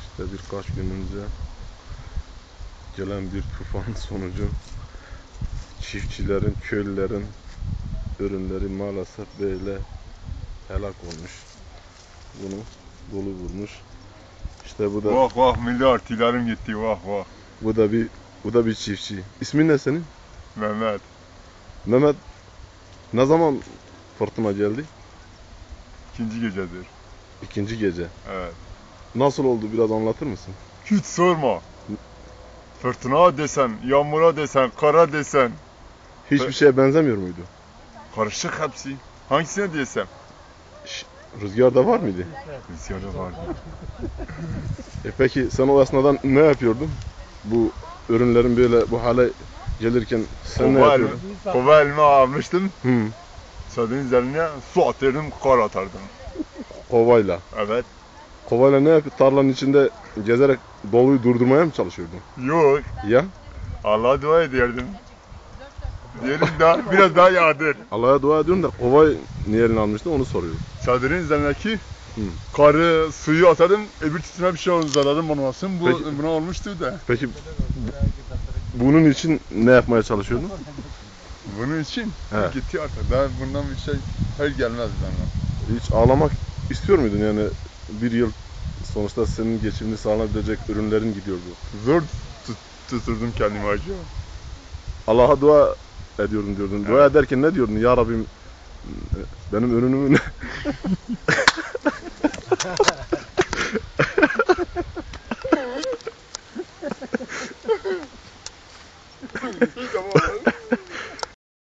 İşte birkaç gün önce gelen bir tufan sonucu çiftçilerin, köylülerin ürünleri maalesef böyle helak olmuş. Bunu dolu vurmuş. İşte bu da Vah vah milyar tilerim gitti vah vah. bu da bir bu da bir çiftçi. İsmin ne senin? Mehmet. Mehmet ne zaman fırtına geldi? ikinci gecedir. İkinci gece. Evet. Nasıl oldu biraz anlatır mısın? Hiç sorma. Fırtına desen, yağmura desen, kara desen. Hiçbir Ve- şeye benzemiyor muydu? Karışık hepsi. Hangisine diyesem? Rüzgar da var mıydı? Rüzgarda vardı. E peki sen o esnada ne yapıyordun? Bu ürünlerin böyle bu hale gelirken sen ne Kova, elma, yapıyordun? kova elma almıştım. Hı, Çadırın üzerine su atırdım, kar atardım. Kovayla. Evet. Kovayla ne yapıp tarlanın içinde gezerek doluyu durdurmaya mı çalışıyordun? Yok. Ya Allah'a dua ederdim. Diyelim daha, biraz daha yağdır. Allah'a dua ediyorsun da kovayı niye eline almıştın onu soruyorum. Çadırın üzerindeki Hı. karı, suyu atardım, öbür çiftine bir şey oldu, zararım olmasın. Bu Peki- buna olmuştu da. Peki bu- bunun için ne yapmaya çalışıyordun? Bunun için He. gitti artık. Daha bundan bir şey hayır gelmez bana. Hiç ağlamak istiyor muydun yani bir yıl sonuçta senin geçimini sağlanabilecek ürünlerin gidiyordu. Zor tutturdum kendimi acıyor. Allah'a dua ediyordun diyordun. Evet. Dua ederken ne diyordun? Ya Rabbim benim ürünümü ne? Tamam.